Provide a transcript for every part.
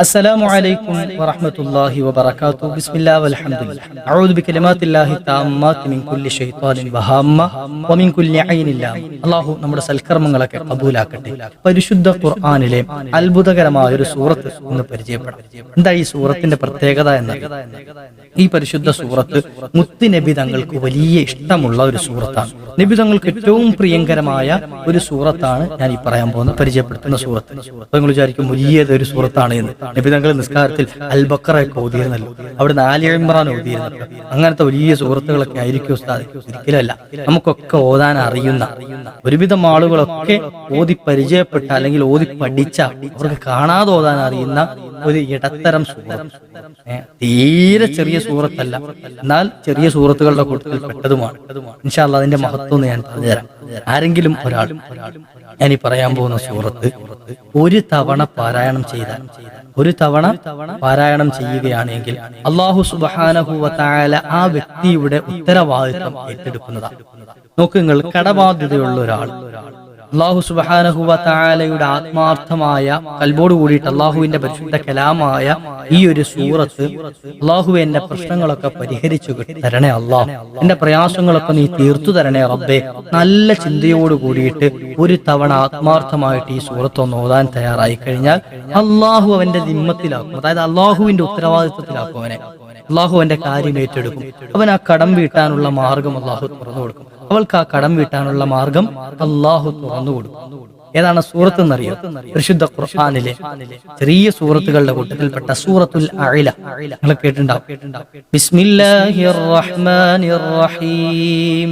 السلام عليكم ورحمة الله وبركاته بسم الله والحمد لله أعوذ بكلمات الله التامات من كل شيطان وهامة ومن كل عين الله അള്ളാഹു നമ്മുടെ സൽക്കർമ്മങ്ങളൊക്കെ കബൂലാക്കട്ടെ പരിശുദ്ധ ഖുർആാനിലെ അത്ഭുതകരമായ ഒരു സൂറത്ത് ഒന്ന് പരിചയപ്പെടാം എന്താ ഈ സൂറത്തിന്റെ പ്രത്യേകത എന്നത് ഈ പരിശുദ്ധ സൂറത്ത് മുത്ത് നബി തങ്ങൾക്ക് വലിയ ഇഷ്ടമുള്ള ഒരു സൂറത്താണ് നബി തങ്ങൾക്ക് ഏറ്റവും പ്രിയങ്കരമായ ഒരു സൂറത്താണ് ഞാൻ ഈ പറയാൻ പോകുന്ന പരിചയപ്പെടുത്തുന്ന സൂറത്ത്. നിങ്ങൾ വിചാരിക്കും വലിയത് ഒരു സൂറത്താണ് എന്ന്. നബി തങ്ങൾ നിസ്കാരത്തിൽ അൽബക്കറൊക്കെ ഓതിയിരുന്നല്ലോ. അവിടെ നാലിയമ്പറാൻ ഓതിയിരുന്നല്ലോ. അങ്ങനത്തെ വലിയ സുഹൃത്തുക്കളൊക്കെ ആയിരിക്കും ഉസ്താദ്. ഒരിക്കലല്ല നമുക്കൊക്കെ ഓതാൻ അറിയുന്ന ഒരുവിധം ആളുകളൊക്കെ ഓതി പരിചയപ്പെട്ട അല്ലെങ്കിൽ ഓതി പഠിച്ച അവർക്ക് കാണാതെ ഓതാൻ അറിയുന്ന ഒരു ഇടത്തരം സൂറത്ത്. തീരെ ചെറിയ സൂറത്തല്ല. എന്നാൽ ചെറിയ സൂറത്തുകളുടെ കൂട്ടത്തിൽ പെട്ടതുമാണ്. അതിന്റെ മഹത്വം ഒന്ന് ഞാൻ പറഞ്ഞുതരാം. ആരെങ്കിലും ഒരാൾ ഞാൻ ഈ പറയാൻ പോകുന്ന സൂറത്ത് ഒരു തവണ പാരായണം ചെയ്താൽ ഒരു തവണ പാരായണം ചെയ്യുകയാണെങ്കിൽ അള്ളാഹു സുബാനഹുവല ആ വ്യക്തിയുടെ ഉത്തരവാദിത്വം ഏറ്റെടുക്കുന്നതാണ് നോക്കുങ്ങൾ കടബാധ്യതയുള്ള ഒരാൾ. അള്ളാഹു സുബാനഹുവ താലയുടെ ആത്മാർത്ഥമായ കൽബോട് കൂടിയിട്ട് അള്ളാഹുവിന്റെ പരിശുദ്ധ കലാമായ ഈ ഒരു സൂറത്ത് അള്ളാഹു എന്റെ പ്രശ്നങ്ങളൊക്കെ പരിഹരിച്ചു തരണേ അള്ളാഹ് എന്റെ പ്രയാസങ്ങളൊക്കെ നീ തീർത്തു തരണേ റബ്ബേ. നല്ല ചിന്തയോട് കൂടിയിട്ട് ഒരു തവണ ആത്മാർത്ഥമായിട്ട് ഈ സൂറത്ത് ഒന്ന് ഓതാൻ തയ്യാറായി കഴിഞ്ഞാൽ അള്ളാഹു അവന്റെ നിമ്മത്തിലാക്കും അതായത് അള്ളാഹുവിന്റെ ഉത്തരവാദിത്വത്തിലാക്കും അവനെ. അള്ളാഹു അവന്റെ കാര്യം ഏറ്റെടുക്കും. അവൻ ആ കടം വീട്ടാനുള്ള മാർഗം അള്ളാഹു തുറന്നു കൊടുക്കും. അവൾക്ക് ആ കടം വീട്ടാനുള്ള മാർഗം അള്ളാഹു തുറന്നു കൊടുക്കും ഏതാണ് സൂറത്ത് എന്നറിയോ പരിശുദ്ധ ഖുർആാനിലെ ചെറിയ സൂറത്തുകളുടെ കൂട്ടത്തിൽപ്പെട്ട സൂറത്തുൽ അഴില നിങ്ങൾ കേട്ടിട്ടുണ്ടാവും. ബിസ്മില്ലാഹിർ റഹ്മാനിർ റഹീം.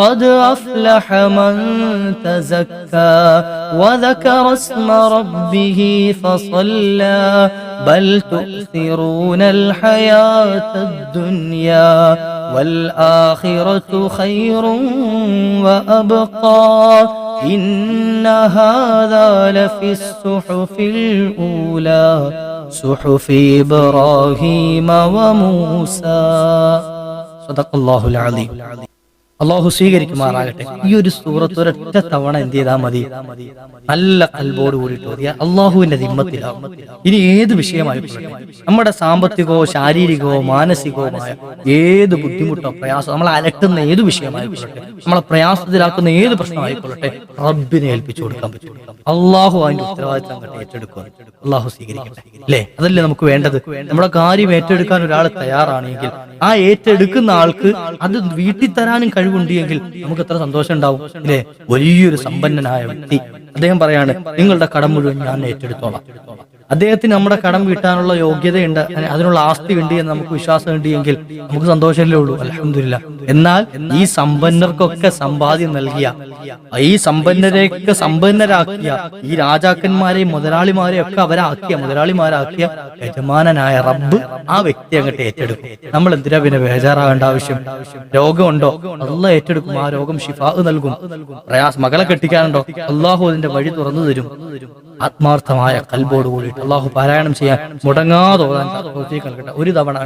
قد أفلح من تزكى وذكر اسم ربه فصلى بل تؤثرون الحياة الدنيا والآخرة خير وأبقى إن هذا لفي الصحف الأولى صحف إبراهيم وموسى. صدق الله العظيم. അള്ളാഹു സ്വീകരിക്കുമാറാകട്ടെ. ഈ ഒരു സൂറത്ത് ഒരൊറ്റ തവണ എന്ത് ചെയ്താൽ മതി? നല്ല കൽബോട് കൂടിയിട്ട് മതി. അള്ളാഹുവിന്റെ ദിമ്മത്തിലാവും. ഇനി ഏത് വിഷയമായിക്കൊള്ളട്ടെ നമ്മുടെ സാമ്പത്തികമോ ശാരീരികമോ മാനസികവുമായ ഏത് ബുദ്ധിമുട്ടോ പ്രയാസമോ നമ്മളെ അലട്ടുന്ന ഏത് വിഷയമായിക്കൊള്ളട്ടെ നമ്മളെ പ്രയാസത്തിലാക്കുന്ന ഏത് പ്രശ്നമായിക്കൊള്ളട്ടെ റബ്ബിനെ ഏൽപ്പിച്ചു കൊടുക്കാൻ പറ്റും. അള്ളാഹു അതിന്റെ ഉത്തരവാദിത്തം ഏറ്റെടുക്കുക അള്ളാഹു സ്വീകരിക്കട്ടെ. അല്ലേ? അതല്ലേ നമുക്ക് വേണ്ടത്? നമ്മുടെ കാര്യം ഏറ്റെടുക്കാൻ ഒരാൾ തയ്യാറാണെങ്കിൽ ആ ഏറ്റെടുക്കുന്ന ആൾക്ക് അത് വീട്ടിൽ തരാനും കഴിവുണ്ട് എങ്കിൽ നമുക്ക് എത്ര സന്തോഷം ഉണ്ടാവും അല്ലേ? വലിയൊരു സമ്പന്നനായ വ്യക്തി. അദ്ദേഹം പറയാണ് നിങ്ങളുടെ കടം മുഴുവൻ ഞാൻ ഏറ്റെടുത്തോളാം. അദ്ദേഹത്തിന് നമ്മുടെ കടം വീട്ടാനുള്ള യോഗ്യതയുണ്ട്. അതിനുള്ള ആസ്തി ഉണ്ട് എന്ന് നമുക്ക് വിശ്വാസം ഉണ്ട് എങ്കിൽ നമുക്ക് സന്തോഷമല്ലേ ഉള്ളൂ? അലഹമില്ല എന്നാൽ ഈ സമ്പന്നർക്കൊക്കെ സമ്പാദ്യം നൽകിയ ഈ സമ്പന്നരെയൊക്കെ സമ്പന്നരാക്കിയ ഈ രാജാക്കന്മാരെയും മുതലാളിമാരെയും ഒക്കെ അവരാക്കിയ മുതലാളിമാരാക്കിയ യജമാനനായ റബ്ബ് ആ വ്യക്തി അങ്ങോട്ട് ഏറ്റെടുക്കും. നമ്മൾ എന്തിനാ പിന്നെ ബേജാറാകേണ്ട ആവശ്യം? രോഗമുണ്ടോ? അല്ല ഏറ്റെടുക്കും. ആ രോഗം ഷിഫാ നൽകും. പ്രയാസ് മകളെ കെട്ടിക്കാനുണ്ടോ? അള്ളാഹു അതിന്റെ വഴി തുറന്നു തരും. ആത്മാർത്ഥമായ കൽബോട് കൂടിയിട്ട്. അള്ളാഹു പാരായണം ചെയ്യാൻ മുടങ്ങാതെ ഓതാൻ നൽകട്ടെ. ഒരു തവണ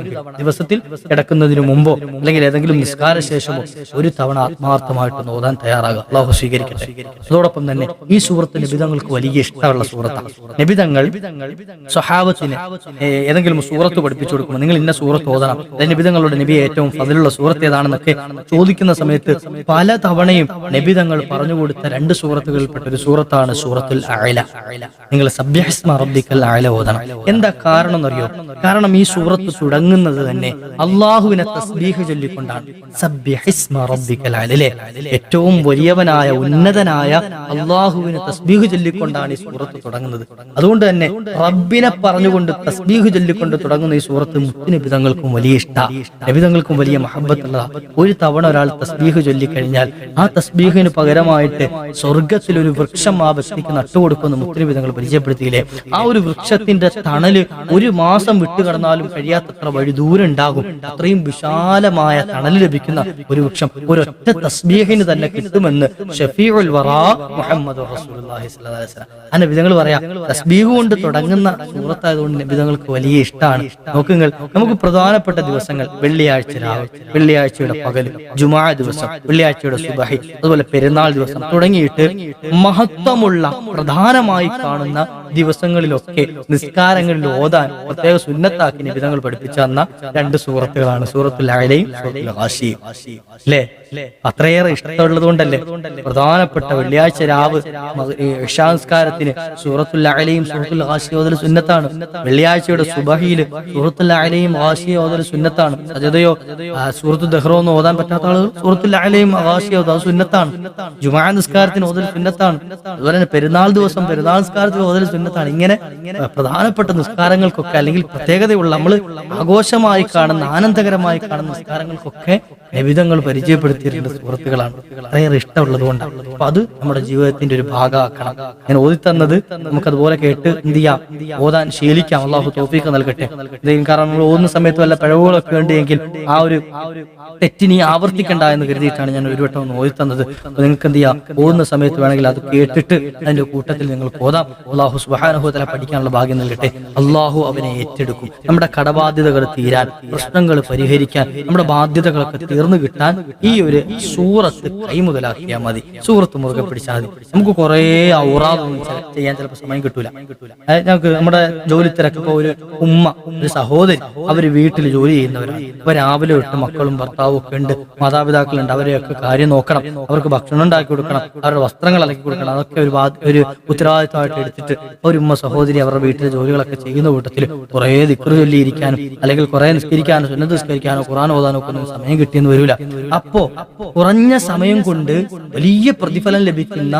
ദിവസത്തിൽ കിടക്കുന്നതിന് മുമ്പോ അല്ലെങ്കിൽ ഏതെങ്കിലും നിസ്കാര ശേഷമോ ഒരു തവണ ആത്മാർത്ഥമായിട്ട് ഓതാൻ തയ്യാറാകുക. അള്ളാഹു സ്വീകരിക്കട്ടെ. അതോടൊപ്പം തന്നെ ഈ സൂറത്ത് നബിതങ്ങൾക്ക് വലിയ ഇഷ്ടമുള്ള സൂറത്താണ്. നബിതങ്ങൾ സ്വഹാവത്തിന് ഏതെങ്കിലും സൂറത്ത് പഠിപ്പിച്ചു കൊടുക്കുമ്പോൾ നിങ്ങൾ ഇന്ന സൂറത്ത് ഓതണം. നബിതങ്ങളുടെ നബി ഏറ്റവും ഫതിലുള്ള സൂറത്ത് ഏതാണെന്നൊക്കെ ചോദിക്കുന്ന സമയത്ത് പല തവണയും നബിതങ്ങൾ പറഞ്ഞു കൊടുത്ത രണ്ട് സൂറത്തുകളിൽപ്പെട്ട ഒരു സൂറത്താണ് സൂറത്തുൽ അഅല. നിങ്ങൾ സബ്യഹസ്മ റബ്ബിക്കൽ ആല ഓതണം. എന്താ കാരണം എന്നറിയോ കാരണം ഈ സൂറത്ത് തുടങ്ങുന്നത് തന്നെ അള്ളാഹുവിനെ തസ്ബീഹ് ചൊല്ലിക്കൊണ്ടാണ്. ഏറ്റവും വലിയവനായ ഉന്നതനായ അള്ളാഹുവിനെ തസ്ബീഹ് ചൊല്ലിക്കൊണ്ടാണ് ഈ സൂറത്ത് തുടങ്ങുന്നത്. അതുകൊണ്ട് തന്നെ റബ്ബിനെ പറഞ്ഞുകൊണ്ട് തസ്ബീഹ് ചൊല്ലിക്കൊണ്ട് തുടങ്ങുന്ന ഈ സൂറത്ത് മുത്തുനിബിതങ്ങൾക്കും വലിയ ഇഷ്ട. നബിതങ്ങൾക്കും വലിയ മഹബത്തുള്ള ഒരു തവണ ഒരാൾ തസ്ബീഹ് ചൊല്ലിക്കഴിഞ്ഞാൽ ആ തസ്ബീഹിന് പകരമായിട്ട് സ്വർഗത്തിൽ ഒരു വൃക്ഷം ആ വ്യക്തിക്ക് നട്ടുകൊടുക്കുന്ന മുത്തുനിബിതങ്ങൾ പരിചയപ്പെടുത്തിയില്ലേ? ആ ഒരു വൃക്ഷത്തിന്റെ തണൽ ഒരു മാസം വിട്ടുകടന്നാലും കഴിയാത്തത്ര വഴി ദൂരം ഉണ്ടാകും അത്രയും വിശാലമായ തണൽ ലഭിക്കുന്ന ഒരു വൃക്ഷം ഒരൊറ്റ തസ്ബീഹിന് തന്നെ കിട്ടുമെന്ന് ഷഫീഉൽ വറാ മുഹമ്മദ് റസൂലുള്ളാഹി സ്വല്ലല്ലാഹി അലൈഹി വസല്ലം ആ നബിതങ്ങൾ പറയാം. തസ്ബീഹ് കൊണ്ട് തുടങ്ങുന്ന സൂറത്തായതുകൊണ്ട് നബിതങ്ങൾക്ക് വലിയ ഇഷ്ടമാണ് നോക്കുങ്ങൾ നമുക്ക് പ്രധാനപ്പെട്ട ദിവസങ്ങൾ വെള്ളിയാഴ്ച രാവ് വെള്ളിയാഴ്ചയുടെ പകൽ ജുമാ ദിവസം വെള്ളിയാഴ്ചയുടെ സുബഹി അതുപോലെ പെരുന്നാൾ ദിവസം തുടങ്ങിയിട്ട് മഹത്വമുള്ള പ്രധാനമായി കാണുന്ന ദിവസങ്ങളിലൊക്കെ നിസ്കാരങ്ങളിൽ ഓതാൻ പ്രത്യേക സുന്നത്താക്കി നിബിധങ്ങൾ പഠിപ്പിച്ച തന്ന രണ്ട് സൂറത്തുകളാണ്. സൂറത്തുൽ അലയും സൂറത്തുൽ ഹാഷിയും അല്ലേ? അത്രയേറെ ഇഷ്ടമുള്ളത് കൊണ്ടല്ലേ പ്രധാനപ്പെട്ട വെള്ളിയാഴ്ച രാവ് ഇഷാസ്കാരത്തിന് സൂറത്തുൽ അലയും സൂറത്തുൽ ഹാഷി ഓതൽ സുന്നത്താണ്. വെള്ളിയാഴ്ചയുടെ സുബഹിയിൽ സൂറത്തുൽ അലയും ഹാഷി ഓതൽ സുന്നത്താണ്. സജതയോ സൂറത്തു ദഹ്റോ ഒന്നും ഓതാൻ പറ്റാത്ത ആളുകൾ സൂറത്തുൽ അലയും ഹാഷി ഓതാൻ സുന്നത്താണ്. ജുമാ നിസ്കാരത്തിന് ഓതൽ സുന്നത്താണ്. അതുപോലെ തന്നെ പെരുന്നാൾ ദിവസം പെരുന്നാൾ നിസ്കാരത്തിന് ഓതൽ സുന്നത്താണ്. ഇങ്ങനെ പ്രധാനപ്പെട്ട നിസ്കാരങ്ങൾക്കൊക്കെ അല്ലെങ്കിൽ പ്രത്യേകതയുള്ള നമ്മൾ ആഘോഷമായി കാണുന്ന ആനന്ദകരമായി കാണുന്ന നിസ്കാരങ്ങൾക്കൊക്കെ നബിതങ്ങൾ പരിചയപ്പെടുത്തിയിട്ടുള്ള സുഹൃത്തുക്കളാണ്. അത്രയേറെ ഇഷ്ടമുള്ളത് കൊണ്ടാണ്. അപ്പൊ അത് നമ്മുടെ ജീവിതത്തിന്റെ ഒരു ഭാഗമാക്കണം. ഞാൻ ഓതി തന്നത് നമുക്ക് അതുപോലെ കേട്ട് എന്ത് ചെയ്യാം? ഓതാൻ ശീലിക്കാം. അള്ളാഹു തോഫീക്ക് നൽകട്ടെ. കാരണം നമ്മൾ ഓതുന്ന സമയത്ത് വല്ല പിഴവുകളൊക്കെ ഉണ്ടെങ്കിൽ ആ ഒരു തെറ്റിനി ആവർത്തിക്കണ്ട എന്ന് കരുതിയിട്ടാണ് ഞാൻ ഒരു വട്ടം ഒന്ന് തന്നത് നിങ്ങൾക്ക് എന്ത് ചെയ്യാം? ഓതുന്ന സമയത്ത് വേണമെങ്കിൽ അത് കേട്ടിട്ട് അതിന്റെ കൂട്ടത്തിൽ നിങ്ങൾ ഓതാം. അള്ളാഹു സുബാനുഭവത്തിലെ പഠിക്കാനുള്ള ഭാഗ്യം നൽകട്ടെ. അള്ളാഹു അവനെ ഏറ്റെടുക്കും. നമ്മുടെ കടബാധ്യതകൾ തീരാൻ പ്രശ്നങ്ങൾ പരിഹരിക്കാൻ നമ്മുടെ ബാധ്യതകളൊക്കെ തീർന്നു കിട്ടാൻ ഈ ഒരു സൂറത്ത് കൈമുതലാക്കിയാൽ മതി. സൂറത്ത് മുറുകെ പിടിച്ചാൽ മതി. നമുക്ക് കുറേ ഔറാദൊന്നും ചെയ്യാൻ ചിലപ്പോൾ സമയം കിട്ടൂല. ഞങ്ങൾക്ക് നമ്മുടെ ജോലി തിരക്കൊക്കെ ഒരു ഉമ്മ ഒരു സഹോദരി അവർ വീട്ടിൽ ജോലി ചെയ്യുന്നവരാണ്. ഇപ്പൊ രാവിലെ ഇട്ട് മക്കളും ഭർത്താവും ഒക്കെ ഉണ്ട്. മാതാപിതാക്കളുണ്ട്. അവരെയൊക്കെ കാര്യം നോക്കണം. അവർക്ക് ഭക്ഷണം ഉണ്ടാക്കി കൊടുക്കണം. അവരുടെ വസ്ത്രങ്ങൾ അലക്കി കൊടുക്കണം. അതൊക്കെ ഒരു ഒരു ഉത്തരവാദിത്തമായിട്ട് എടുത്തിട്ട് ഒരു ഉമ്മ സഹോദരി അവരുടെ വീട്ടിലെ ജോലികളൊക്കെ ചെയ്യുന്ന കൂട്ടത്തിൽ കുറേ ദിക്കറ് ചൊല്ലിയിരിക്കാനും അല്ലെങ്കിൽ കുറെ നിസ്കരിക്കാനോ സുന്നത്ത് നിസ്കരിക്കാനോ ഖുറാൻ ഓതാനോ ഒക്കെ സമയം കിട്ടിയെന്ന് വരില്ല അപ്പോ കുറഞ്ഞ സമയം കൊണ്ട് വലിയ പ്രതിഫലം ലഭിക്കുന്ന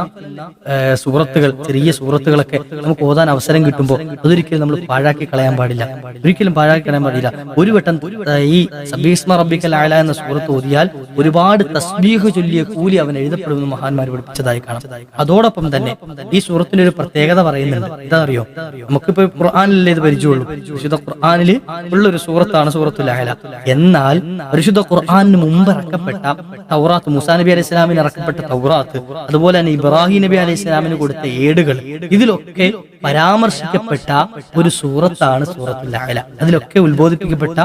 സൂറത്തുകൾ ചെറിയ സൂറത്തുകളൊക്കെ നമുക്ക് ഓതാൻ അവസരം കിട്ടുമ്പോൾ അതൊരിക്കലും നമ്മൾ പാഴാക്കി കളയാൻ പാടില്ല. ഒരിക്കലും പാഴാക്കി കളയാൻ പാടില്ല. ഒരു വട്ടം ഈ സബീസ്മ റബിക്കൽ ആല എന്ന സൂറത്ത് ഓതിയാൽ ഒരുപാട് തസ്ബീഹ് ചൊല്ലിയ കൂലി അവൻ എഴുതപ്പെടുമെന്ന് മഹാന്മാർ പഠിപ്പിച്ചതായി കാണാം. അതോടൊപ്പം തന്നെ ഈ സൂറത്തിന് ഒരു പ്രത്യേകത പറയുന്നുണ്ട്. എന്താ അറിയോ നമുക്കിപ്പോ ഖുർആാനിലല്ലേ ഇത് പരിചയമുള്ളൂ. വിശുദ്ധ ഖുർആാനിൽ ഉള്ള ഒരു സൂറത്താണ് സൂറത്തുൽ അഹല എന്നാൽ പരിശുദ്ധ ഖുർആാനിന് മുമ്പ് ഇറക്കപ്പെട്ട തൗറാത്ത് മുസാ നബി അലൈഹി ഇസ്ലാമിന് ഇറക്കപ്പെട്ട തൗറാത്ത് അതുപോലെ തന്നെ ഇബ്രാഹിം നബി അലൈഹി ഇസ്ലാമിന് കൊടുത്ത ഏടുകൾ ഇതിലൊക്കെ പരാമർശിക്കപ്പെട്ട ഒരു സൂറത്താണ് സൂറത്തുൽ അഹല അതിലൊക്കെ ഉത്ബോധിപ്പിക്കപ്പെട്ട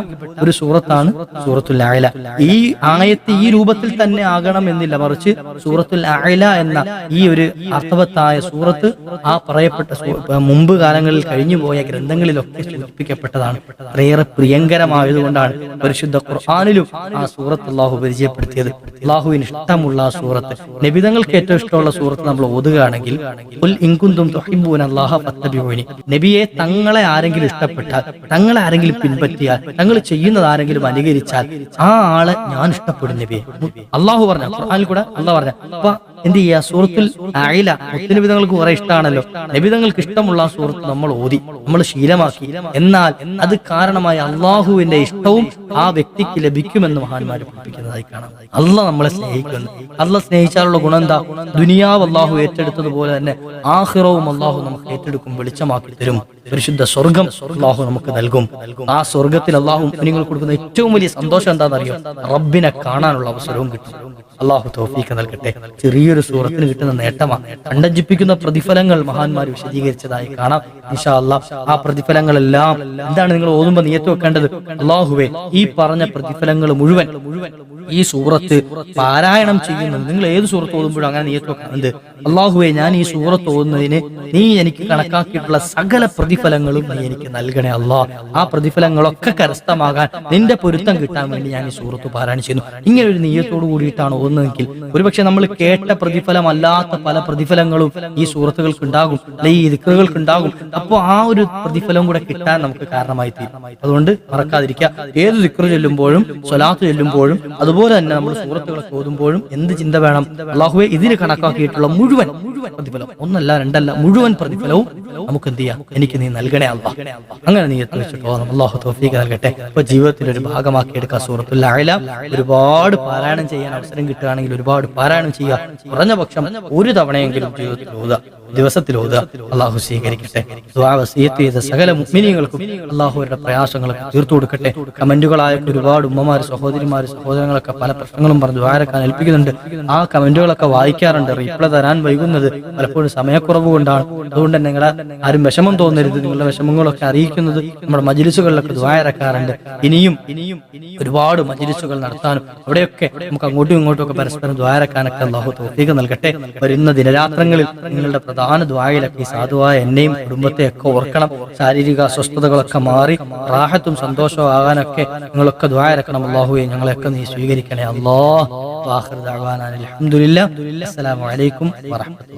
ഒരു സൂറത്താണ് സൂറത്തുൽ അഹല ഈ ആയത്ത് ഈ രൂപത്തിൽ തന്നെ ആകണം എന്നില്ല. മറിച്ച് സൂറത്തുൽ ആയല എന്ന ഈ ഒരു അർത്ഥവത്തായ സൂറത്ത് ആ പറയപ്പെട്ട മുമ്പ് കാലങ്ങളിൽ കഴിഞ്ഞുപോയ ഗ്രന്ഥങ്ങളിലൊക്കെ സൂചിപ്പിക്കപ്പെട്ടതാണ്. ഏറെ പ്രിയങ്കരമായതുകൊണ്ടാണ് പരിശുദ്ധ ഖുർആാനിലും ആ സൂറത്ത് അള്ളാഹു പരിചയപ്പെടുത്തിയത് അള്ളാഹുവിന് ഇഷ്ടമുള്ള ആ സൂറത്ത് നബിതങ്ങൾക്ക് ഏറ്റവും ഇഷ്ടമുള്ള സൂറത്ത് നമ്മൾ ഓതുകയാണെങ്കിൽ "ഖുൽ ഇൻ കുന്തും തുഹിബ്ബൂന അല്ലാഹ ഫത്തബിഊനി." നബിയെ തങ്ങളെ ആരെങ്കിലും ഇഷ്ടപ്പെട്ടാൽ തങ്ങളെ ആരെങ്കിലും പിൻപറ്റിയാൽ തങ്ങൾ ചെയ്യുന്നത് ആരെങ്കിലും അനുകരിച്ചാൽ ആ ആളെ ഞാൻ ഇഷ്ടപ്പെടും നബിയെ അള്ളാഹു പറഞ്ഞു ഖുർആനിൽ കൂടെ അള്ളാഹ് പറഞ്ഞ അപ്പൊ എന്ത് ചെയ്യാ? സൂറത്തുൽ അയില നബിതങ്ങൾക്ക് കുറെ ഇഷ്ടമാണല്ലോ നബിതങ്ങൾക്ക് ഇഷ്ടമുള്ള ആ സൂറത്ത് നമ്മൾ ഓതി. നമ്മൾ ശീലമാക്കി. എന്നാൽ അത് കാരണമായി അള്ളാഹുവിന്റെ ഇഷ്ടവും ആ വ്യക്തിക്ക് ലഭിക്കുമെന്ന് മഹാന്മാർ പഠിപ്പിക്കുന്നതായി കാണാം. അല്ല നമ്മളെ സ്നേഹിക്കുന്നു. അല്ല സ്നേഹിച്ചാലുള്ള ഗുണം എന്താ? ദുനിയാവ് അള്ളാഹു ഏറ്റെടുത്തതുപോലെ തന്നെ ആഹിറവും അള്ളാഹു നമുക്ക് ഏറ്റെടുക്കും വെളിച്ചമാക്കി തരും. പരിശുദ്ധ സ്വർഗം അള്ളാഹു നമുക്ക് നൽകും. ആ സ്വർഗത്തിൽ അള്ളാഹു നിങ്ങൾ കൊടുക്കുന്ന ഏറ്റവും വലിയ സന്തോഷം എന്താണെന്നറിയോ? റബ്ബിനെ കാണാനുള്ള അവസരവും കിട്ടും. അള്ളാഹു തോഫീക്ക് നൽകട്ടെ. ചെറിയൊരു സൂറത്തിന് കിട്ടുന്ന നേട്ടമാണ്. കണ്ടഞ്ചിപ്പിക്കുന്ന പ്രതിഫലങ്ങൾ മഹാന്മാർ വിശദീകരിച്ചതായി കാണാം. അള്ളാഹ് ആ പ്രതിഫലങ്ങളെല്ലാം എന്താണ് നിങ്ങൾ ഓതുമ്പോൾ നിയത്ത് വെക്കേണ്ടത്? അള്ളാഹുവെ ഈ പറഞ്ഞ പ്രതിഫലങ്ങൾ മുഴുവൻ മുഴുവൻ ഈ സൂറത്ത് പാരായണം ചെയ്യുന്നത്. നിങ്ങൾ ഏത് സൂറത്ത് ഓതുമ്പോഴും അങ്ങനെ നീയത്ത് എന്ത്? അള്ളാഹുവെ ഞാൻ ഈ സൂറത്ത് ഓതുന്നതിന് നീ എനിക്ക് കണക്കാക്കിയിട്ടുള്ള സകല പ്രതിഫലങ്ങളും നീ എനിക്ക് നൽകണേ അള്ളാഹ് ആ പ്രതിഫലങ്ങളൊക്കെ കരസ്ഥമാകാൻ നിന്റെ പൊരുത്തം കിട്ടാൻ വേണ്ടി ഞാൻ ഈ സൂറത്ത് പാരായണം ചെയ്യുന്നു. ഇങ്ങനെ ഒരു നീയത്തോട് കൂടിയിട്ടാണ് ഓതുന്നതെങ്കിൽ ഒരുപക്ഷെ നമ്മൾ കേട്ട പ്രതിഫലം അല്ലാത്ത പല പ്രതിഫലങ്ങളും ഈ സൂറത്തുകൾക്ക് ഉണ്ടാകും. ഈ ദിക്കറുകൾക്ക് ഉണ്ടാകും. അപ്പോൾ ആ ഒരു പ്രതിഫലം കൂടെ കിട്ടാൻ നമുക്ക് കാരണമായി തീരും. അതുകൊണ്ട് മറക്കാതിരിക്കുക. ഏത് ദിക്കറ് ചൊല്ലുമ്പോഴും സ്വലാത്ത് ചൊല്ലുമ്പോഴും അതുപോലെ തന്നെ നമ്മൾ സുഹൃത്തുക്കളൊക്കെ ഓതുമ്പോഴും എന്ത് ചിന്ത വേണം? അള്ളാഹുവെ ഇതിന് കണക്കാക്കിയിട്ടുള്ള മുഴുവൻ പ്രതിഫലം. ഒന്നല്ല രണ്ടല്ല മുഴുവൻ പ്രതിഫലവും നമുക്ക് എന്ത് ചെയ്യാം? എനിക്ക് നീ നൽകണേ അല്ല അങ്ങനെ നീ എത്തിച്ചിട്ടോ അള്ളാഹു തോഫീക്ക് നൽകട്ടെ. ഇപ്പൊ ജീവിതത്തിൽ ഒരു ഭാഗമാക്കി എടുക്കുക സൂറത്തുൽ അഅല ഒരുപാട് പാരായണം ചെയ്യാൻ അവസരം കിട്ടുകയാണെങ്കിൽ ഒരുപാട് പാരായണം ചെയ്യുക. കുറഞ്ഞ പക്ഷം ഒരു തവണയെങ്കിലും ജീവിതത്തിൽ ഓതുക. ദിവസത്തിൽ അള്ളാഹു സ്വീകരിക്കട്ടെ. ചെയ്ത സകല മുഅ്മിനീങ്ങൾക്കും അള്ളാഹുവരുടെ പ്രയാസങ്ങളൊക്കെ തീർത്തു കൊടുക്കട്ടെ. കമന്റുകളായിട്ട് ഒരുപാട് ഉമ്മമാർ സഹോദരിമാര് സഹോദരങ്ങളൊക്കെ പല പ്രശ്നങ്ങളും പറഞ്ഞു ആരൊക്കെ ഏൽപ്പിക്കുന്നുണ്ട്. ആ കമന്റുകളൊക്കെ വായിക്കാറുണ്ട്. റീപ്ലൈ തരാൻ വൈകുന്നത് പലപ്പോഴും സമയക്കുറവ് കൊണ്ടാണ്. അതുകൊണ്ട് തന്നെ നിങ്ങളെ ആരും വിഷമം തോന്നരുത്. നിങ്ങളുടെ വിഷമങ്ങളൊക്കെ അറിയിക്കുന്നത് നമ്മുടെ മജിലിസുകളിലൊക്കെ ദ്വായറക്കാറുണ്ട് ഇനിയും ഇനിയും ഒരുപാട് മജിലിസുകൾ നടത്താനും അവിടെയൊക്കെ നമുക്ക് അങ്ങോട്ടും ഇങ്ങോട്ടും ഒക്കെ പരസ്പരം ദ്വാരക്കാനൊക്കെ അള്ളാഹു തോഫീക്ക് നൽകട്ടെ. വരുന്ന ദിനരാത്രങ്ങളിൽ നിങ്ങളുടെ പ്രധാന ദ്വായിലൊക്കെ സാധുവായ എന്നെയും കുടുംബത്തെയൊക്കെ ഓർക്കണം. ശാരീരിക അസ്വസ്ഥതകളൊക്കെ മാറി റാഹത്തും സന്തോഷവും ആകാനൊക്കെ നിങ്ങളൊക്കെ ദ്വായരക്കണം അള്ളാഹുവെ ഞങ്ങളെയൊക്കെ നീ സ്വീകരിക്കണേ. അള്ളാഹു അലഹമുല്ല ദഅവാന അൽഹംദുലില്ലാ അസ്സലാമു അലൈക്കും വറഹ്മത്തുള്ളാഹി